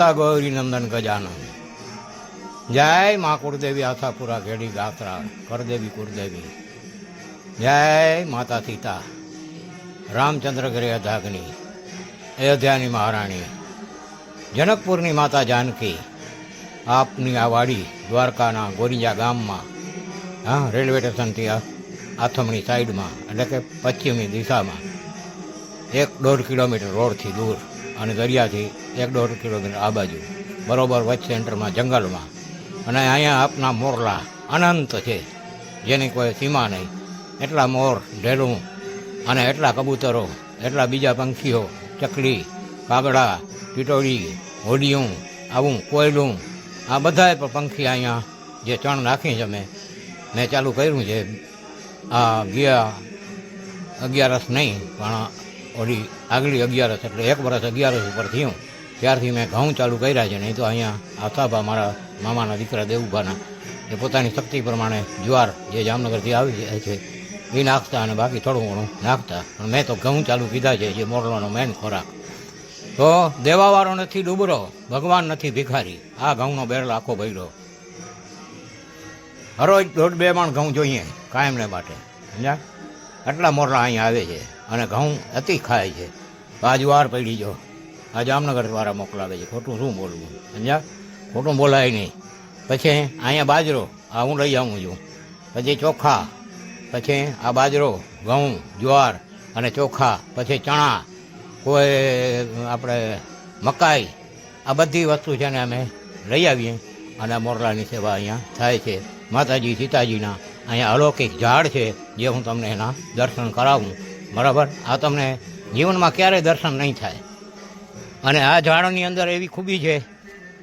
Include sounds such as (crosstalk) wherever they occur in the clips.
ગૌરી નંદન ગજાનન. જય મા કુળદેવી આશાપુરા ઘેડી ગાત્રા, કરદેવી કુળદેવી. જય માતા સીતા, રામચંદ્ર ગરે અધાગ્નિ અયોધ્યાની મહારાણી. જનકપુરની માતા જાનકી, આપની આ વાડી દ્વારકાના ગોરીજા ગામમાં, હા, રેલવે સ્ટેશનથી આથમણી સાઈડમાં, એટલે કે પશ્ચિમની દિશામાં, એક દોઢ કિલોમીટર રોડથી દૂર. અને દરિયાથી એક દોઢ કિલોમીટર આ બાજુ, બરોબર વચ સેન્ટરમાં જંગલમાં. અને અહીંયા આપના મોરલા અનંત છે, જેની કોઈ સીમા નહીં. એટલા મોર, ઢેલું અને એટલા કબૂતરો, એટલા બીજા પંખીઓ, ચકલી કાગડા ટીટોળી હોડિયું, આવું કોયલું, આ બધાય પણ પંખી અહીંયા જે ચણ નાખી છે મેં મેં ચાલુ કર્યું છે. આ ગયા અગિયારસ નહીં, પણ ઓલી આગલી અગિયારસ એટલે એક વર્ષ અગિયારસ ઉપર થયું. ત્યારથી મેં ઘઉં ચાલુ કર્યા છે, નહીં તો અહીંયા આથાભા મારા મામાના દીકરા દેવુભાના, એ પોતાની શક્તિ પ્રમાણે જ્વાર જે જામનગરથી આવી જાય છે, એ નાખતા અને બાકી થોડું ઘણું નાખતા. પણ મેં તો ઘઉં ચાલુ કીધા છે, જે મોરલાનો મેન ખોરાક. તો દેવાવાળો નથી ડૂબરો, ભગવાન નથી ભિખારી. આ ઘઉંનો બેરલ આખો ભર્યો. હરોજ દોઢ બે માણ ઘઉં જોઈએ, કાયમને માટે. સમજ્યા? આટલા મોરલા અહીંયા આવે છે. અને ઘઉં અતિ ખાય છે. બાજુવાર જુવાર પડી જો આ જામનગર દ્વારા મોકલાવે છે. ખોટું શું બોલવું? સમજ્યા? ખોટું બોલાય નહીં. પછી અહીંયા બાજરો. આ હું લઈ આવું છું. પછી ચોખા. પછી આ બાજરો, ઘઉં, જ્વાર અને ચોખા. પછી ચણા. કોઈ આપણે મકાઈ. આ બધી વસ્તુ છે ને અમે લઈ આવીએ. અને મોરલાની સેવા અહીંયા થાય છે. માતાજી, સીતાજીના અહીંયા અલૌકિક ઝાડ છે જે હું તમને એના દર્શન કરાવું. બરાબર? આ તમને જીવનમાં ક્યારેય દર્શન નહીં થાય. અને આ ઝાડની અંદર એવી ખૂબી છે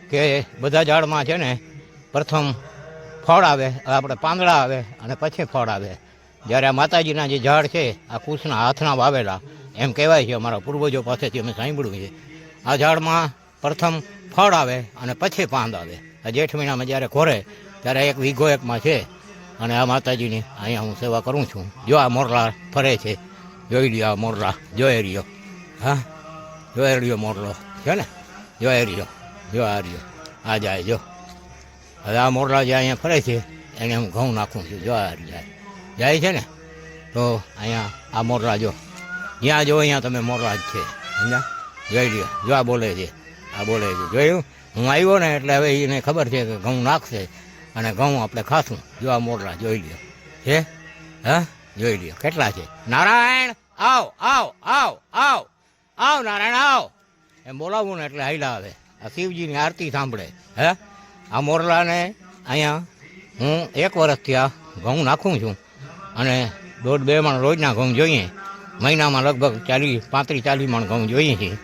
કે બધા ઝાડમાં છે ને પ્રથમ ફળ આવે, આપણે પાંદડા આવે અને પછી ફળ આવે. જ્યારે આ માતાજીના જે ઝાડ છે, આ કૃષ્ણના હાથના વાવેલા, એમ કહેવાય છે અમારા પૂર્વજો પાસેથી અમે સાંભળ્યું છે. આ ઝાડમાં પ્રથમ ફળ આવે અને પછી પાંદ આવે. આ જેઠ મહિનામાં જ્યારે ખોરે ત્યારે એક વીઘો એકમાં છે. અને આ માતાજીની અહીંયા હું સેવા કરું છું. જો આ મોરલા ફરે છે જોઈ લ્યો મોરલા જોઈ રહ્યો હા જોઈ રહ્યો મોરલો છે ને જોઈ રહ્યો જો આ રહ્યો આ જાય જો હવે આ મોરલા જે અહીંયા ફરે છે એને હું ઘઉં નાખું છું જો આ જાય જાય છે ને તો અહીંયા આ મોરલા જો જ્યાં જો અહીંયા તમે મોરલા જ છે સમજ્યા જોઈ લ્યો જો આ બોલે છે આ બોલે છે જોયું હું આવ્યો ને એટલે હવે એને ખબર છે કે ઘઉં નાખશે અને ઘઉં આપણે ખાશું જો મોરલા જોઈ લ્યો છે હા જોઈ લ્યો, કેટલા છે? નારાયણ, આવ આવ આવ આવ આવ નારાયણ, આવ. એમ બોલાવવું ને એટલે હાઈલા આવે. આ શિવજીની આરતી સાંભળે. હે? આ મોરલાને અહીંયા હું એક વર્ષથી આ ઘઉં નાખું છું અને દોઢ બે મણ રોજના ઘઉં જોઈએ. મહિનામાં લગભગ ચાલીસ પાંત્રીસ ચાલીસ મણ ઘઉં જોઈએ છીએ.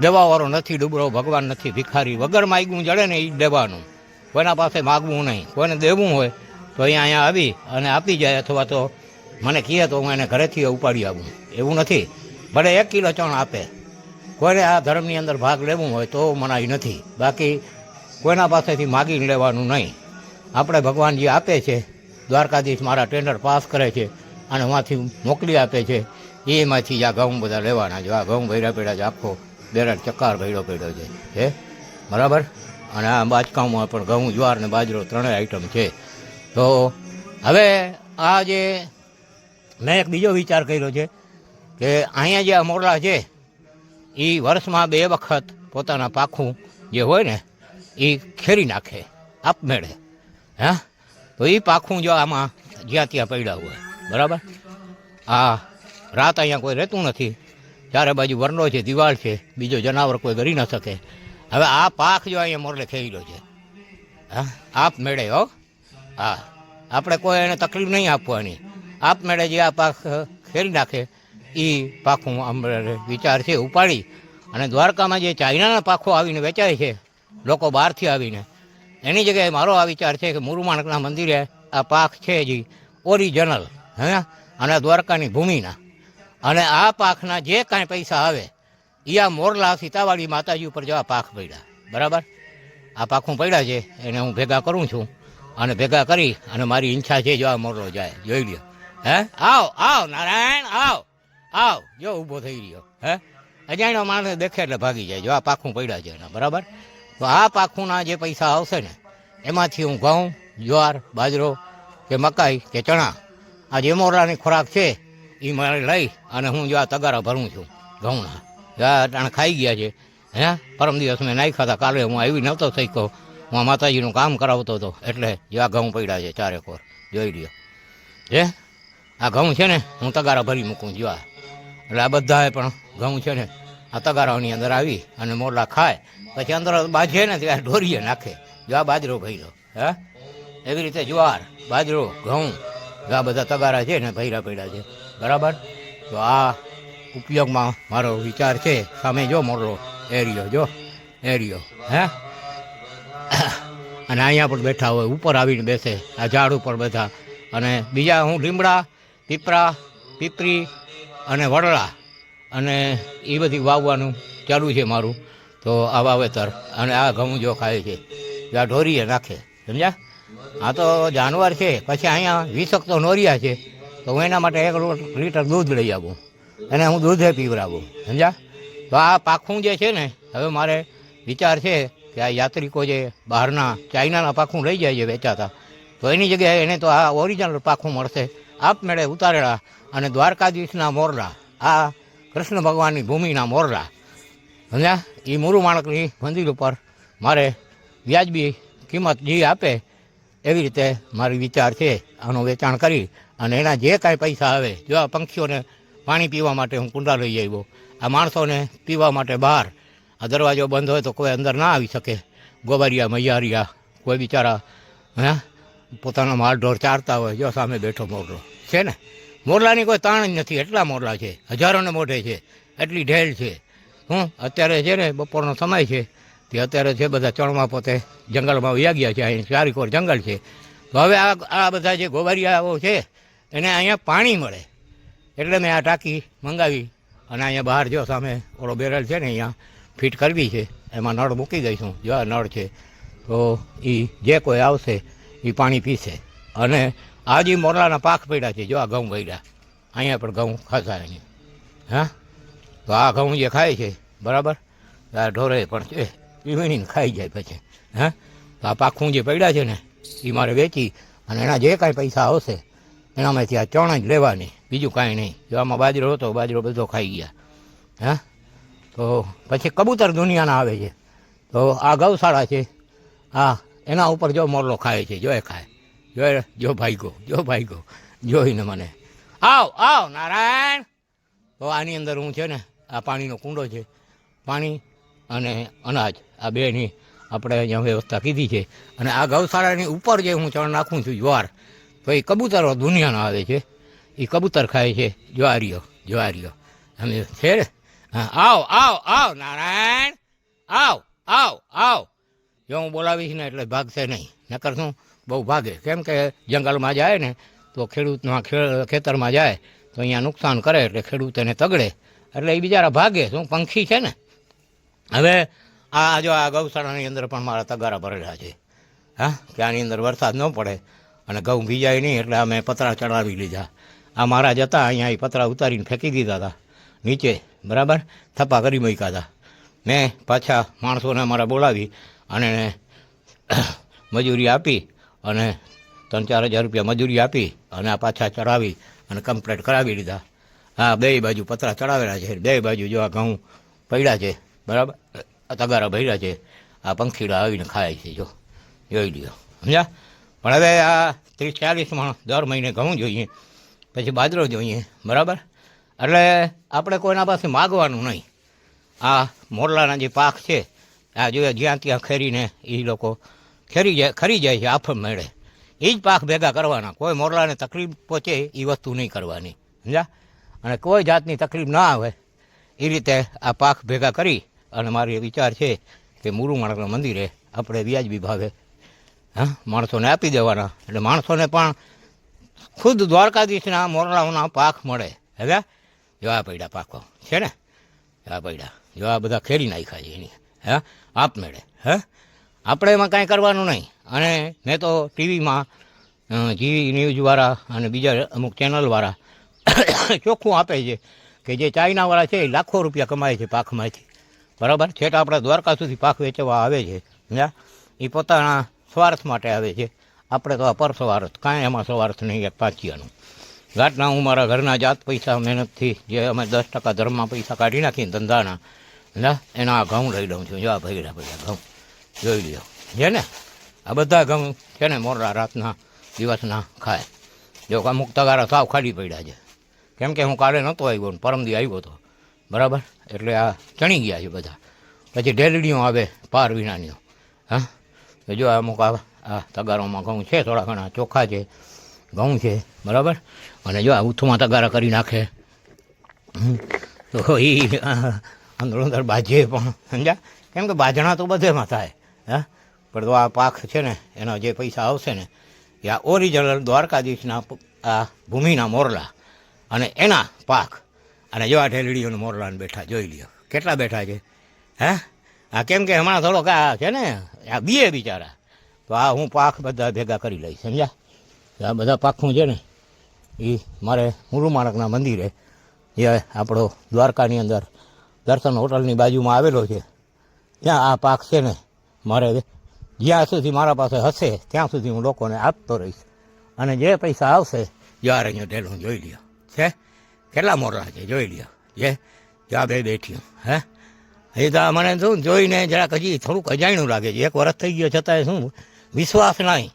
દેવાવાળો નથી ડૂબરો, ભગવાન નથી ભિખારી. વગર માગવું જડે ને એ જ દેવાનું. કોઈના પાસે માગવું નહીં. કોઈને દેવું હોય તો અહીંયા અહીંયા આવી અને આપી જાય અથવા તો મને કહે તો હું એને ઘરેથી ઉપાડી આવું એવું નથી. ભલે એક કિલો ચણ આપે. કોઈને આ ધર્મની અંદર ભાગ લેવું હોય તો મનાઈ નથી. બાકી કોઈના પાસેથી માગી લેવાનું નહીં. આપણે ભગવાન જે આપે છે, દ્વારકાધીશ મારા ટેન્ડર પાસ કરે છે અને વાંથી મોકલી આપે છે, એમાંથી આ ઘઉં બધા લેવાના જો આ ઘઉં ભૈરા પેડા જ આખો બેરડ ચક્કાર ભૈરો પેડો છે. હે? બરાબર? અને આ બાચકામાં પણ ઘઉં, જ્વાર ને બાજરો ત્રણેય આઈટમ છે. તો હવે આ જે મેં એક બીજો વિચાર કર્યો છે કે અહીંયા જે આ મોરલા છે એ વર્ષમાં બે વખત પોતાના પાખું જે હોય ને એ ખેરી નાખે, આપમેળે. હા? તો એ પાખું જો આમાં જ્યાં ત્યાં પડ્યા હોય, બરાબર? આ રાત અહીંયા કોઈ રહેતું નથી, ચારે બાજુ વરનો છે દિવાળ છે, બીજો જનાવર કોઈ કરી ન શકે. હવે આ પાક જો અહીંયા મોરલે ખેડ્યો છે, હા? આપ મેળે હો? હા. આપણે કોઈ એને તકલીફ નહીં આપવાની. આપ મેળે જે આ પાક ખેરી નાખે એ પાખું આમ વિચાર છે, ઉપાડી. અને દ્વારકામાં જે ચાઇનાના પાખો આવીને વેચાય છે, લોકો બહારથી આવીને, એની જગ્યાએ મારો આ વિચાર છે કે મુરુમાણકના મંદિરે આ પાક છે જી ઓરિજિનલ, હે? અને દ્વારકાની ભૂમિના. અને આ પાકના જે કાંઈ પૈસા આવે એ આ મોરલા સીતાવાડી માતાજી ઉપર જેવા પાક પડ્યા, બરાબર? આ પાખું પડ્યા છે, એને હું ભેગા કરું છું. અને ભેગા કરી, અને મારી ઈચ્છા છે જો આ મોરલો જાય, જોઈ લ્યો. હે? આવ આવ, નારાયણ, આવ આવ. જો ઊભો થઈ રહ્યો, હે? અજાણ્યો માણસ દેખે એટલે ભાગી જાય. જો આ પાખું પડ્યા છે એના, બરાબર? તો આ પાખુંના જે પૈસા આવશે ને, એમાંથી હું ઘઉં, જ્વાર, બાજરો કે મકાઈ કે ચણા, આ જે મોરલાની ખોરાક છે એ મારે લઈ અને હું જો આ તગારા ભરું છું ઘઉંના. અટાણે ખાઈ ગયા છે, હે? પરમ દિવસ મેં નાખ્યા હતા, કાલે હું આવી નહોતો થઈ કહો હું માતાજીનું કામ કરાવતો હતો, એટલે જો આ ઘઉં પડ્યા છે ચારે કોર જોઈ લ્યો. હે? આ ઘઉં છે ને, હું તગારા ભરી મૂકું જો એટલે આ બધાએ પણ ઘઉં છે ને, આ તગારાઓની અંદર આવી અને મોરલા ખાય. પછી અંદર બાજે ને ત્યાં ઢોરીએ નાખે. જો આ બાજરો ભર્યો, હા? એવી રીતે જુવાર, બાજરો, ઘઉં આ બધા તગારા છે ને ભૈરા પડ્યા છે. બરાબર? તો આ ઉપયોગમાં મારો વિચાર છે. સામે જો મોરલો એરિયો જો એરિયો હે? અને અહીંયા પણ બેઠા હોય, ઉપર આવીને બેસે, આ ઝાડ ઉપર બધા. અને બીજા હું લીમડા પીપરા, પીપરી અને વડળા અને એ બધી વાવવાનું ચાલુ છે મારું. તો આ વાવેતર અને આ ઘઉં જો ખાય છે. આ ઢોરીએ નાખે, સમજ્યા? આ તો જાનવર છે, પછી અહીંયા વીસક તો નોરિયા છે. તો હું એના માટે એક લીટર દૂધ લઈ આવું. અને હું દૂધે પીવડાવું, સમજ્યા? તો આ પાખું જે છે ને, હવે મારે વિચાર છે કે આ યાત્રિકો જે બહારના ચાઇનાના પાખું લઈ જાય છે વેચાતા. તો એની જગ્યાએ એને તો આ ઓરિજિનલ પાખું મળશે. આપમેળે ઉતારેલા અને દ્વારકાધીશના મોરલા, આ કૃષ્ણ ભગવાનની ભૂમિના મોરલા. સમજ્યા? એ મુરુ માણકની મંદિર ઉપર મારે વ્યાજબી કિંમત જે આપે, એવી રીતે મારી વિચાર છે, આનું વેચાણ કરી અને એના જે કાંઈ પૈસા આવે, જો આ પંખીઓને પાણી પીવા માટે હું કુંડા લઈ આવ્યો, આ માણસોને પીવા માટે બહાર, આ દરવાજો બંધ હોય તો કોઈ અંદર ના આવી શકે. ગોબરિયા, મૈયારિયા, કોઈ બિચારા, હે? પોતાનો માલ ઢોર ચારતા હોય, જો સામે બેઠો મોરલો. છે ને? મોરલાની કોઈ તાણ જ નથી. એટલા મોરલા છે. હજારોને મોઢે છે. એટલી ઢેલ છે. હું અત્યારે છે ને, બપોરનો સમય છે. તે અત્યારે છે બધા ચણમાં પોતે જંગલમાં વયા ગયા છે. અહીં ચારીકોર જંગલ છે. તો હવે આ આ બધા જે ગોબરિયાઓ છે, એને અહીંયા પાણી મળે. એટલે મેં આ ટાંકી મંગાવી અને અહીંયા બહાર જો સામે ઓલો બેરલ છે ને, અહીંયા ફિટ કરવી છે. એમાં નળ મૂકી દઈશું. જો આ નળ છે, તો એ જે કોઈ આવશે એ પાણી પીશે. અને આ મોરલાના પાક પડ્યા છે, જો આ ઘઉં પડ્યા અહીંયા પણ ઘઉં ખાતા નહીં હા? તો આ ઘઉં જે ખાય છે, બરાબર? આ ઢોરે પણ છે એ વીણીને ખાઈ જાય પછી. હા? તો આ પાખું જે પડ્યા છે ને એ મારે વેચી અને એના જે કાંઈ પૈસા આવશે, એનામાંથી આ ચણ જ લેવાની, બીજું કાંઈ નહીં. જો આમાં બાજરો હતો, બાજરો બધો ખાઈ ગયા. હા? તો પછી કબૂતર દુનિયાના આવે છે. તો આ ગૌશાળા છે. હા એના ઉપર જો મોરલો ખાય છે જો ખાય. ખાય જો જો ભાઈગો જો ભાઈગો જોઈને મને, આવ આવ, નારાયણ. તો આની અંદર હું છે ને, આ પાણીનો કુંડો છે. પાણી અને અનાજ, આ બેની આપણે અહીંયા વ્યવસ્થા કીધી છે. અને આ ગૌશાળાની ઉપર જે હું ચણ નાખું છું, જ્વાર, તો એ કબૂતરો દુનિયાના આવે છે. એ કબૂતર ખાય છે, જ્વારીઓ જ્વારીઓ. અમે છે ને આવ આવ આવ, નારાયણ. આવ આવ આવ. જો હું બોલાવીશ ને એટલે ભાગશે નહીં. નકર શું? બહુ ભાગે. કેમ કે જંગલમાં જાય ને, તો ખેડૂતના ખેતરમાં જાય, તો અહીંયા નુકસાન કરે એટલે ખેડૂત એને તગડે. એટલે એ બિચારા ભાગે. શું? પંખી છે ને. હવે આ જો આ ગૌશાળાની અંદર પણ મારા તગારા ભરેલા છે. હા? કે આની અંદર વરસાદ ન પડે અને ઘઉં ભીજાય નહીં એટલે અમે પતરા ચડાવી લીધા. આ મારા જતા અહીંયા એ પતરા ઉતારીને ફેંકી દીધા હતા. નીચે. બરાબર? થપ્પા કરી મૂક્યા હતા. મેં પાછા માણસોને અમારા બોલાવી અને મજૂરી આપી અને ત્રણ ચાર હજાર રૂપિયા મજૂરી આપી અને આ પાછા ચડાવી અને કમ્પ્લેટ કરાવી લીધા હા, બે બાજુ પતરા ચડાવેલા છે. બે બાજુ જો આ ઘઉં પડ્યા છે, બરાબર? તગારા ભર્યા છે. આ પંખીડા આવીને ખાય છે, જો. જોઈ લ્યો. સમજ્યા? પણ હવે આ ત્રીસ ચાલીસ મણ દર મહિને ઘઉં જોઈએ. પછી બાજરો જોઈએ, બરાબર? એટલે આપણે કોઈના પાસે માગવાનું નહીં. આ મોરલાના જે પાક છે આ જો જ્યાં ત્યાં ખેરીને એ લોકો ખેરી જાય, ખરી જાય છે આફમ મેળે. એ જ પાક ભેગા કરવાના. કોઈ મોરલાને તકલીફ પહોંચે એ વસ્તુ નહીં કરવાની. સમજા અને કોઈ જાતની તકલીફ ના આવે એ રીતે આ પાક ભેગા કરી અને મારો વિચાર છે કે મુરુ માણસના મંદિરે આપણે વ્યાજબી ભાવે હા, માણસોને આપી દેવાના. એટલે માણસોને પણ ખુદ દ્વારકાધીશના મોરલાઓના પાક મળે. હવે જોવા પૈડા પાકો. છે ને? જોવા પૈડા જોવા બધા ખેરી નાખ્યા છે એની. હે? આપમેળે, હે? આપણે એમાં કાંઈ કરવાનું નહીં. અને મેં તો ટીવીમાં જીવી ન્યૂઝવાળા અને બીજા અમુક ચેનલવાળા (coughs) ચોખ્ખું આપે છે કે જે ચાઇનાવાળા છે એ લાખો રૂપિયા કમાય છે પાકમાંથી. બરાબર? છેટ આપણા દ્વારકા સુધી પાક વેચવા આવે છે. સમજ્યા? એ પોતાના સ્વાર્થ માટે આવે છે. આપણે તો આ પર સ્વાર્થ, કાંઈ એમાં સ્વાર્થ નહીં, એક પાચિયાનું ઘાટના હું મારા ઘરના જાત પૈસા મહેનતથી જે અમે દસ ટકા ધર્મમાં પૈસા કાઢી નાખીને ધંધાના ના એના આ ઘઉં લઈ લઉં છું, જો આ ભાઈ ભૈડા ઘઉં. જોઈ લ્યો. છે ને? આ બધા ઘઉં છે ને મોરા રાતના દિવસના ખાય. જો અમુક તગારા સાવ ખાલી પડ્યા છે. કેમ કે હું કાલે નહોતો આવ્યો પરમદી આવ્યો હતો બરાબર? એટલે આ ચણી ગયા છે બધા. પછી ઢેલડીઓ આવે, પાર વિનાનીઓ. હા? જો અમુક આ આ તગારોમાં ઘઉં છે, થોડા ઘણા ચોખા છે, ઘઉં છે, બરાબર? અને જો આ ઉથમાં તગારા કરી નાખે. તો એ અંદર અંદર બાજે પણ સમજા કેમ કે બાજણા તો બધેમાં થાય, હા? પણ તો આ પાક છે ને, એના જે પૈસા આવશે ને, એ આ ઓરિજિનલ દ્વારકાધીશના આ ભૂમિના મોરલા અને એના પાક. અને જો આ ઢેલડીઓને મોરલાને બેઠા, જોઈ લ્યો. કેટલા બેઠા છે? હે? આ કેમ કે હમણાં થોડોક આ છે ને, આ બીએ બિચારા. તો આ હું પાક બધા ભેગા કરી લઈશ, સમજ્યા? આ બધા પાખું છે ને એ મારે મુરુમાણકના મંદિરે જે આપણો દ્વારકાની અંદર દર્શન હોટલની બાજુમાં આવેલો છે. ત્યાં આ પાક છે ને, મારે જ્યાં સુધી મારા પાસે હશે, ત્યાં સુધી હું લોકોને આપતો રહીશ. અને જે પૈસા આવશે, યાર અહીંયા ઢેલું જોઈ લ્યો. છે? કેટલા મોટા છે? જોઈ લ્યો. જે? જ્યાં બે બેઠી. હે? એ તો મને શું જોઈને જરાક હજી થોડુંક અજાણ્યું લાગે છે. એક વર્ષ થઈ ગયો છતાંય શું વિશ્વાસ નહીં.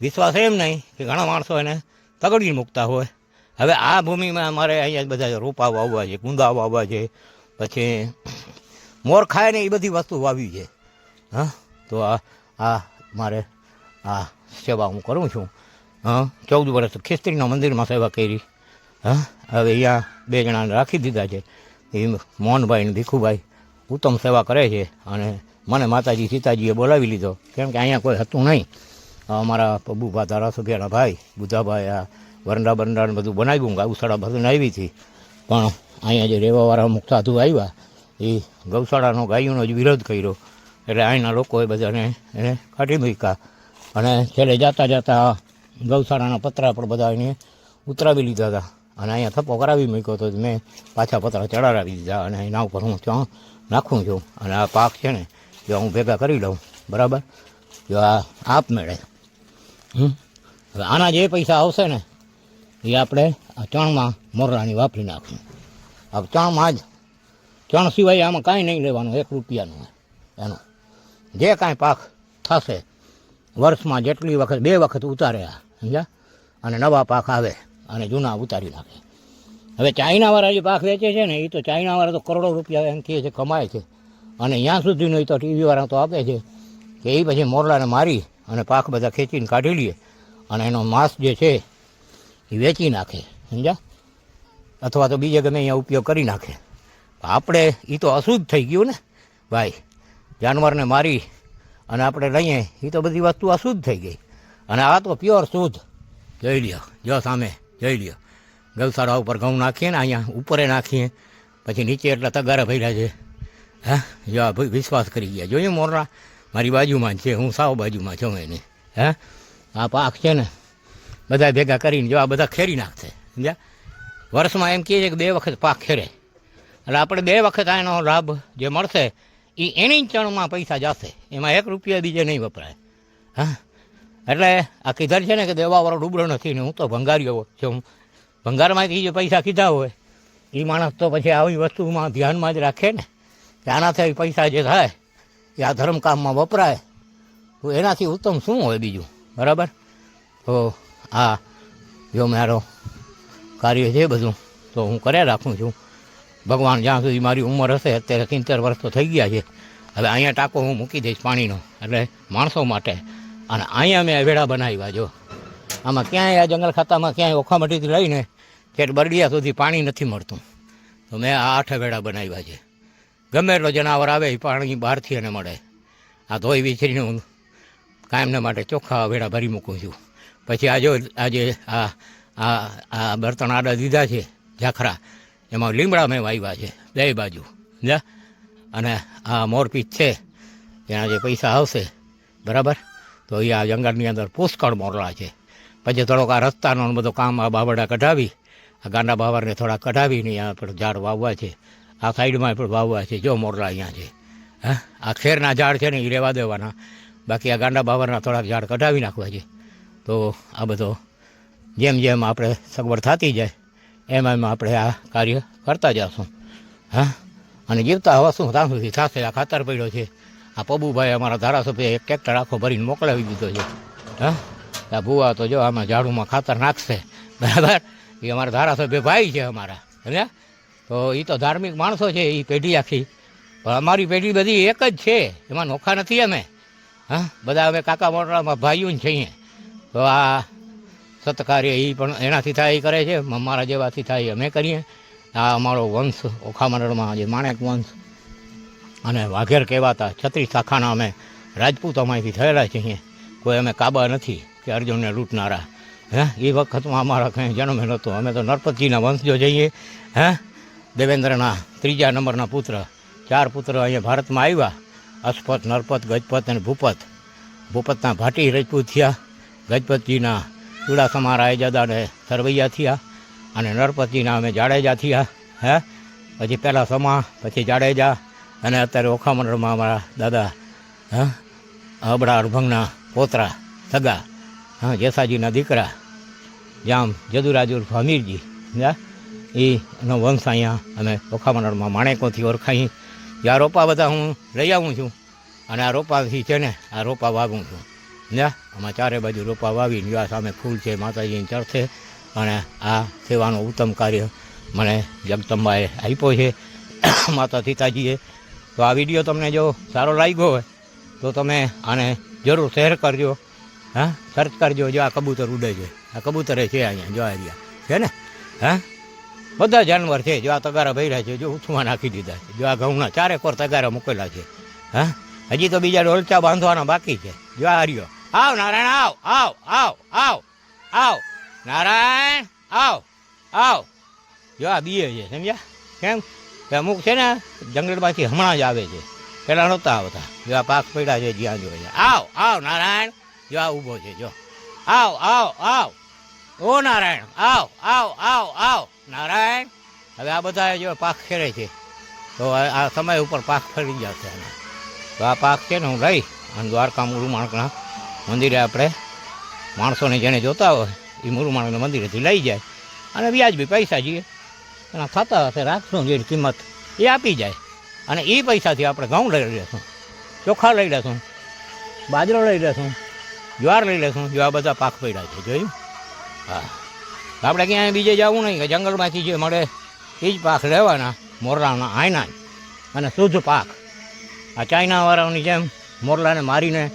વિશ્વાસ એમ નહીં કે ઘણા માણસો એને તગડી મૂકતા હોય. હવે આ ભૂમિમાં અમારે અહીંયા બધા રોપા વાવવા છે કુંદા વાવવા છે પછી મોર ખાય ને એ બધી વસ્તુ વાવી છે. હા, તો આ આ મારે આ સેવા હું કરું છું. હા, ચૌદ વર્ષ ખેસ્ત્રીના મંદિરમાં સેવા કરી. હા, હવે અહીંયા બે જણાને રાખી દીધા છે. એ મોહનભાઈ ને ભીખુભાઈ ઉત્તમ સેવા કરે છે અને મને માતાજી, સીતાજીએ બોલાવી લીધો. કેમ કે અહીંયા કોઈ હતું નહીં. અમારા પબુભા ધારાસભ્યના ભાઈ, બુધાભાઈ, આ વરંડા બરંડા બધું બનાવ્યું ગૌશાળા બધું આવી હતી. પણ અહીંયા જે રહેવાવાળા અમુક સાધુ આવ્યા, એ ગૌશાળાનો ગાયોનો જ વિરોધ કર્યો. એટલે અહીંના લોકોએ બધાને એને કાઢી મૂક્યા. અને છેલ્લે જાતા જતા ગૌશાળાના પતરા પણ બધા એને ઉતરાવી લીધા હતા. અને અહીંયા થપ્પો કરાવી મૂક્યો તો મેં પાછા પતરા ચડાવી દીધા અને એના ઉપર હું ત્યાં નાખું છું. અને આ પાક છે ને, જો હું ભેગા કરી લઉં, બરાબર? જો આ આપ મેળે. હવે આના જે પૈસા આવશે ને, એ આપણે આ ચણમાં મોરલાની વાપરી નાખશું હવે ચણમાં જ, ચણ સિવાય આમાં કાંઈ નહીં લેવાનું, એક રૂપિયાનું એનું. જે કાંઈ પાક થશે, વર્ષમાં જેટલી વખત, બે વખત ઉતારે આ, સમજ્યા? અને નવા પાક આવે અને જૂના ઉતારી નાખે. હવે ચાઇનાવાળા જે પાક વેચે છે ને એ તો ચાઇનાવાળા તો કરોડો રૂપિયા એમ કહે છે, કમાય છે. અને ત્યાં સુધીનો એ તો ટીવીવાળા તો આપે છે કે એ પછી મોરલાને મારી અને પાક બધા ખેંચીને કાઢી લઈએ અને એનો માંસ જે છે એ વેચી નાખે. સમજ્યા? અથવા તો બીજે ગમે અહીંયા ઉપયોગ કરી નાખે. આપણે એ તો અશુદ્ધ થઈ ગયું ને? ભાઈ, જાનવરને મારી અને આપણે લઈએ એ તો બધી વસ્તુ અશુદ્ધ થઈ ગઈ. અને આ તો પ્યોર શુદ્ધ. જોઈ લ્યો, જો સામે, જોઈ લ્યો. ગૌશાળા ઉપર ઘઉં નાખીએ ને, અહીંયા ઉપરે નાખીએ. પછી નીચે એટલા તગારા ભર્યા છે. હા? જો આ ભાઈ વિશ્વાસ કરી ગયા. જોયું મોરલા? મારી બાજુમાં છે, હું સાવ બાજુમાં છું એની. હા? આ પાક છે ને, બધા ભેગા કરીને જો આ બધા ખેરી નાખશે. સમજ્યા? વર્ષમાં એમ કહે છે કે બે વખત પાક ખેરે એટલે આપણે બે વખત એનો લાભ જે મળશે એ એની ચણમાં પૈસા જશે. એમાં એક રૂપિયા બીજે નહીં વપરાય. હા? એટલે આ કીધર છે ને કે દેવાવાળો ડૂબડો નથી ને હું તો ભંગારીઓ છું ભંગારમાંથી જે પૈસા કીધા હોય એ માણસ તો પછી આવી વસ્તુમાં ધ્યાનમાં જ રાખે ને. કે આનાથી પૈસા જે થાય, એ આ ધર્મ કામમાં વપરાય. તો એનાથી ઉત્તમ શું હોય બીજું? બરાબર? તો આ જો મારો કાર્ય છે બધું. તો હું કર્યા રાખું છું. ભગવાન જ્યાં સુધી મારી ઉંમર હશે, અત્યારે સિત્તેર વર્ષ તો થઈ ગયા છે. હવે અહીંયા ટાંકો હું મૂકી દઈશ પાણીનો, એટલે માણસો માટે. અને અહીંયા મેં વેડા બનાવ્યા જો. આમાં ક્યાંય આ જંગલ ખાતામાં ક્યાંય ઓખામટીથી લઈને છેટ બરડિયા સુધી પાણી નથી મળતું. તો મેં આ આઠ વેડા બનાવ્યા છે. ગમે એટલો જનાવર આવે એ પાણી બહારથી એને મળે. આ ધોઈ વિચરીને હું કાયમને માટે ચોખ્ખા વેડા ભરી મૂકું છું. પછી આ જો આજે આ આ આ બર્તણ આડા દીધા છે, ઝાખરા. એમાં લીમડા મેં વાવ્યા છે, બે બાજુ. જા અને આ મોરપીચ છે એના જે પૈસા આવશે, બરાબર? તો એ આ જંગલની અંદર પુષ્કળ મોરલા છે. પછી થોડોક આ રસ્તાનો બધો કામ આ બાબડા કઢાવી, આ ગાંડા બાવરને થોડા કઢાવીને અહીંયા પણ ઝાડ વાવવા છે. આ સાઈડમાં પણ વાવવા છે, જો મોરલા અહીંયા છે. હા? આ ખેરના ઝાડ છે ને એ રહેવા દેવાના. બાકી આ ગાંડા બાવરના થોડાક ઝાડ કઢાવી નાખવા છે. તો આ બધો જેમ જેમ આપણે સગવડ થતી જાય, એમ એમ આપણે આ કાર્ય કરતા જશું. હા? અને જીવતા હવા શું ત્યાં સુધી થશે? આ ખાતર પડ્યો છે. આ પબુભાઈ અમારા ધારાસભ્ય એક ટ્રેક્ટર આખો ભરીને મોકલાવી દીધો છે. હા? આ ભૂવા તો જો આમાં ઝાડુમાં ખાતર નાખશે. બરાબર? એ અમારા ધારાસભ્ય ભાઈ છે અમારા. સમજ્યા? તો એ તો ધાર્મિક માણસો છે એ પેઢી આખી. પણ અમારી પેઢી બધી એક જ છે. એમાં નોખા નથી અમે. હા? બધા અમે કાકા મોટામાં ભાઈઓ જ છીએ તો આ સત્કાર્ય એ પણ એનાથી થાય એ કરે છે. અમારા જેવાથી થાય અમે કરીએ. આ અમારો વંશ ઓખા મંડળમાં જે માણેક વંશ. અને વાઘેર કહેવાતા છત્રીસ શાખાના અમે રાજપૂત અમારીથી થયેલા છીએ કોઈ અમે કાબા નથી કે અર્જુનને લૂંટનારા. હે? એ વખતમાં અમારા કંઈ જન્મ નહોતો. અમે તો નરપતજીના વંશજો જઈએ. હે? દેવેન્દ્રના ત્રીજા નંબરના પુત્ર. ચાર પુત્ર અહીંયા ભારતમાં આવ્યા. અસ્પત નરપત ગજપત અને ભૂપત ભૂપતના ભાટી રજપૂત થયા. ગજપતજીના ચુડાસમા રાયજાદા અને સરવૈયા થયા અને નરપતિના અમે જાડેજા થયા, હે? પછી પહેલાં સમા, પછી જાડેજા અને અત્યારે ઓખા મંડળમાં અમારા દાદા, હા? અબડા અડભંગના પોતરા, સગા, હા? જેસાજીના દીકરા, જામ જદુરાજ ઉર્ફ હમીરજી હા? એનો વંશ અહીંયા અમે ઓખા મંડળમાં માણેકોથી ઓળખાઈ. જે આ રોપા બધા હું લઈ આવું છું અને આ રોપાથી છે ને, આ રોપા વાવું છું. સમજ્યા આમાં ચારે બાજુ રોપા વાવીને આ સામે ફૂલ છે, માતાજીની ચર્ચે અને આ સેવાનું ઉત્તમ કાર્ય મને જગદંબાએ આપ્યો છે. માતા સીતાજીએ. તો આ વીડિયો તમને જો સારો લાગ્યો હોય, તો તમે આને જરૂર શેર કરજો. હા સર્ચ કરજો જો આ કબૂતર ઉડે છે. આ કબૂતરે છે અહીંયા, જો આ રહ્યા. છે ને? હા? બધા જાનવર છે, જો આ તગારા ભર્યા છે, જો ઉથમાં નાખી દીધા છે. જો આ ઘઉંના ચારેકોર તગારા મૂકેલા છે. હા? હજી તો બીજા ડોલચા બાંધવાના બાકી છે. જો આ રહ્યો. આવ, નારાયણ, આવ આવ આવ આવ આવ, નારાયણ, આવ આવ. જો આ બીએ છે, સમજ્યા? કેમ? કે અમુક છે ને, જંગલમાંથી હમણાં જ આવે છે. પહેલાં નહોતા આવતા. જો આ પાક પડ્યા છે, જ્યાં જોઈએ આવ આવ, નારાયણ. જો આ ઊભો છે, જો. આવ આવ આવ. ઓ નારાયણ, આવ આવ આવ આવ. નારાયણ, હવે આ બધા જો પાક ખેરે છે. તો આ સમય ઉપર પાક ફરી જશે તો આ પાક છે ને, હું લઈ અને દ્વારકા મુરુમાણકના મંદિરે આપણે માણસોને જેને જોતા હોય, એ મુરુમાણકના મંદિરેથી લઈ જાય. અને વ્યાજબી પૈસા જઈએ. એના થતા હશે રાખશું જેની કિંમત એ આપી જાય. અને એ પૈસાથી આપણે ઘઉં લઈ લેશું, ચોખા લઈ લેશું, બાજરો લઈ લેશું, જ્વાર લઈ લેશું, જો આ બધા પાક પડ્યા છે, જોયું? હા. આપણે ક્યાંય બીજે જવું નહીં, કે જંગલમાંથી જે મળે એ જ પાક લેવાના, મોરલાના આયના અને શુદ્ધ પાક. આ ચાઇનાવાળાઓની જેમ મોરલાને મારીને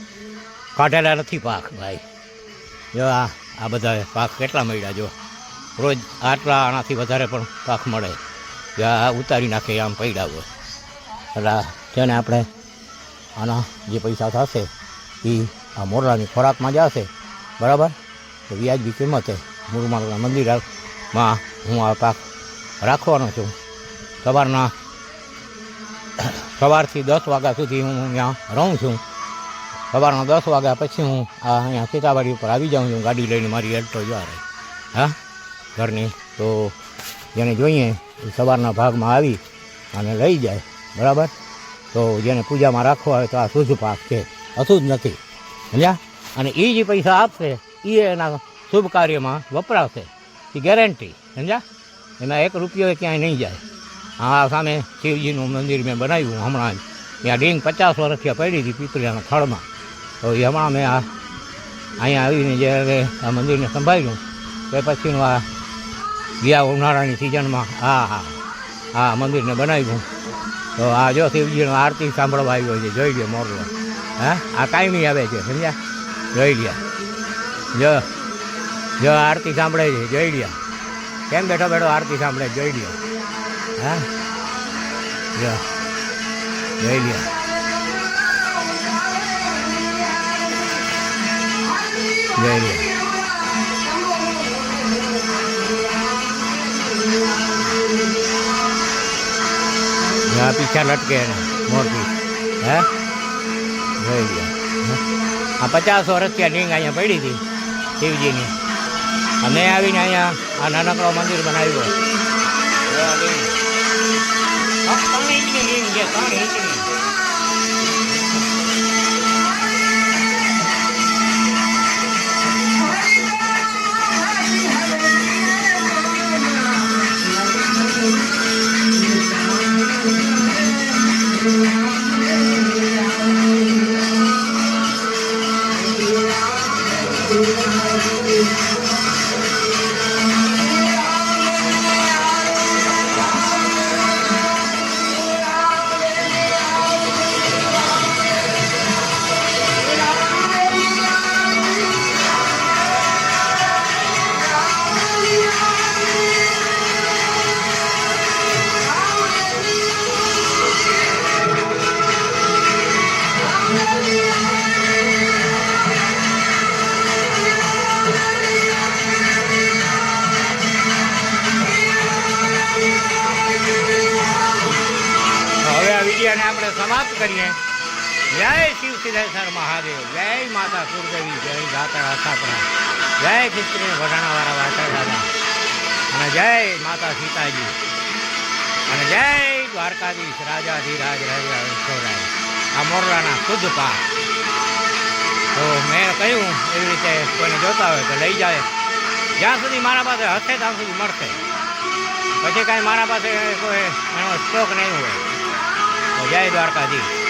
કાઢેલા નથી પાક, ભાઈ. જો આ આ બધા પાક કેટલા મળ્યા, જો. રોજ આટલા આનાથી વધારે પણ પાક મળે. જો આ ઉતારી નાખે, આમ પડ્યા હોય. એટલે છે આપણે આના જે પૈસા થશે, એ આ મોરલાની ખોરાકમાં જશે. બરાબર? તો વ્યાજબી કિંમતે મુરમાળના મંદિરમાં હું આ પાક રાખવાનો છું. સવારના, સવારથી દસ વાગ્યા સુધી હું ત્યાં રહું છું. સવારના દસ વાગ્યા પછી હું આ અહીંયા ખેતાવાડી ઉપર આવી જાઉં છું, ગાડી લઈને મારી એલ્ટો જવા હા? ઘરની. તો જેને જોઈએ એ સવારના ભાગમાં આવી અને લઈ જાય. બરાબર? તો જેને પૂજામાં રાખવા હોય તો આ શુદ્ધ પાક છે. અશુદ્ધ નથી. સમજ્યા? અને એ જે પૈસા આપશે એ એના શુભ કાર્યમાં વપરાશે. એ ગેરંટી સમજ્યા? એમાં એક રૂપિયો ક્યાંય નહીં જાય. આ સામે શિવજીનું મંદિર મેં બનાવ્યું હમણાં જ. ત્યાં ડીંગ પચાસ વર્ષથી પડી હતી પીપળીના થળમાં. તો એમાં અમે આ અહીંયા આવીને જ્યારે આ મંદિરને સંભાળ્યું. તે પછીનું આ ગયા ઉનાળાની સિઝનમાં હા હા આ મંદિરને બનાવ્યું. તો આ જો શિવજીનો આરતી સાંભળવા આવ્યો છે, જોઈ લે મોરલો. હા? આ કાયમી આવે છે, સમજ્યા? જોઈ લ્યો જો જો આરતી સાંભળે છે, જોઈ લ્યો કેમ બેઠો બેઠો આરતી સાંભળે જોઈ લ્યો હા? જો. જોઈ લ્યો જોઈ લ્યો જો આ પીછા લટકે એને મોરથી હે? જોઈ ગયા આ પચાસ વર્ષ ત્યાં ડીંગ અહીંયા પડી હતી શિવજીની. અમે આવીને અહીંયા આ નાનકડો મંદિર બનાવ્યો. ત્રણ ઇંચની ડીંગ છે ત્રણ ઇંચની. હવે આ વિડીયોને આપણે સમાપ્ત કરીએ. જય શિવ સિદ્ધેશ્વર મહાદેવ. જય માતા સુરદેવી જય દાતા આશાપરા જય ખિસ્ત્રી વઢાણાવાળા વાસણ દાદા અને જય માતા સીતાજી. અને જય દ્વારકાધીશ રાજાધીરાજ રાજા ઈશ્વરાય આ મોરલાના શુદ્ધ પા તો મેં કહ્યું, એવી રીતે કોઈને જોતા હોય તો લઈ જાય. જ્યાં સુધી મારા પાસે હશે, ત્યાં સુધી મળશે. પછી કાંઈ મારા પાસે કોઈ એનો સ્ટોક નહીં હોય. તો જય દ્વારકાધીશ.